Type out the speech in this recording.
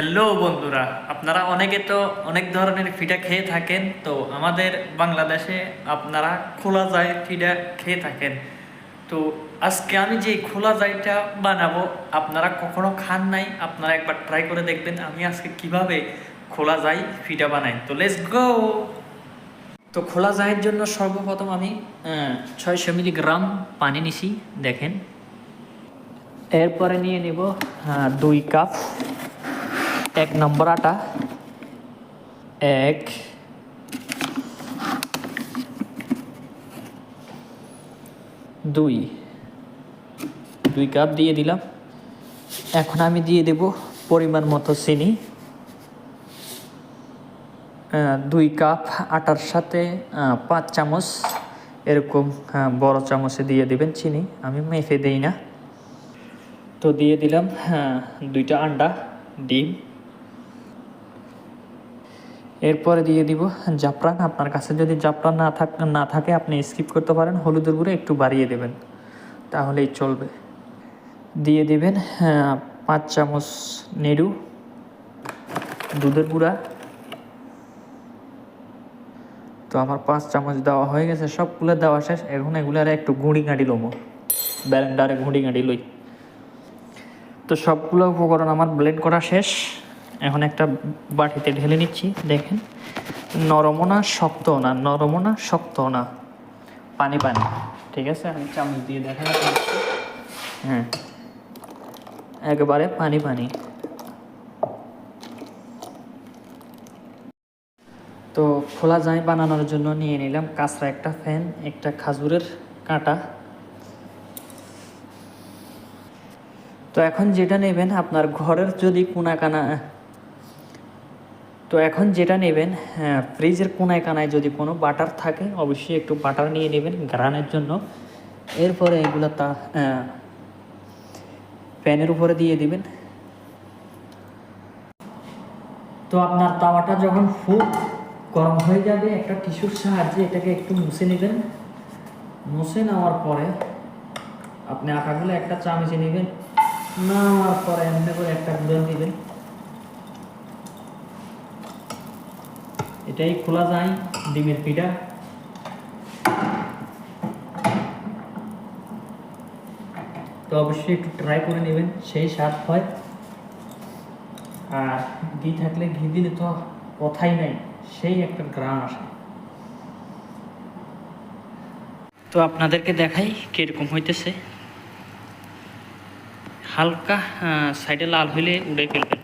Hello বন্ধুরা, আপনারা অনেকে তো অনেক ধরনের ফিডা খেয়ে থাকেন, তো আমাদের বাংলাদেশে আপনারা খোলা যায় ফিডা খেয়ে থাকেন। তো আজকে আমি যে খোলা জাইটা বানাবো, আপনারা কখনো খান নাই, আপনারা একবার ট্রাই করে দেখবেন আমি আজকে কীভাবে খোলা যাই ফিডা বানাই। তো লেটস গো তো খোলা জায়ের জন্য সর্বপ্রথম আমি ছয়শো মিলিগ্রাম পানি নিছি, দেখেন। এরপরে নিয়ে নেব দুই কাপ এক নম্বর আটা। এক। দুই। দুই কাপ দিয়ে দিলাম। এখন আমি দিয়ে দেব পরিমাণ মতো চিনি। দুই কাপ আটার সাথে পাঁচ চামচ এরকম বড় চামচে দিয়ে দেবেন চিনি। আমি মেপে দেই না। তো দিয়ে দিলাম দুইটা আন্ডা, ডিম। এরপরে দিয়ে দিব জাফরান। আপনার কাছে যদি জাফরান না থাক, না থাকে, আপনি স্কিপ করতে পারেন। হলুদের গুঁড়ো একটু বাড়িয়ে দেবেন। তাহলেই চলবে। দিয়ে দেবেন পাঁচ চামচ নেড়ু, দুধের গুঁড়া। তো আমার পাঁচ চামচ দেওয়া হয়ে গেছে। সবগুলো দেওয়া শেষ। এখন এগুলো আর একটু গুঁড়ি গাঁড়ি লোমো ব্যালেন্ডারে গুঁড়ি গাঁড়ি লই। তো সবগুলো উপকরণ আমার ব্লেন্ড করা শেষ। এখন একটা বাটিতে ঢেলে নিচ্ছি, দেখেন। নরমও না শক্তও না নরমও না শক্তও না পানি পানি। ঠিক আছে? আমি চামচ দিয়ে দেখা হ্যাঁ। একেবারে পানি পানি। তো খোলা জাই বানানোর জন্য নিয়ে নিলাম কাঁচরা একটা ফ্যান, একটা খাজুরের কাঁটা। তো এখন যেটা নেবেন, আপনার ঘরের যদি কোনাকানা তো এখন যেটা নেবেন হ্যাঁ, ফ্রিজের কোনায় কানায় যদি কোনো বাটার থাকে অবশ্যই একটু বাটার নিয়ে নেবেন গ্রানের জন্য। এরপরে এগুলো তা আহ, প্যানের উপরে দিয়ে দিবেন। তো আপনার তাওয়াটা যখন খুব গরম হয়ে যাবে একটা টিস্যুর সাহায্যে এটাকে একটু মুছে নেবেন। মুছে নেওয়ার পরে আপনি আটাগুলো একটা চামচে নেবেন নেওয়ার পরে এমনি করে একটা গুঁড়ো দিবেন। এটাই খোলা যায়, ডিমের পিঠা। তো অবশ্যই একটু ট্রাই করে নেবেন, সেই স্বাদ হয়। আর ঘি থাকলে ঘি দিলে তো কথাই নাই, সেই একটা গ্রাম আসে। তো আপনাদেরকে দেখাই কীরকম হইতেছে। হালকা সাইডে লাল হইলে উড়ে ফেলবেন।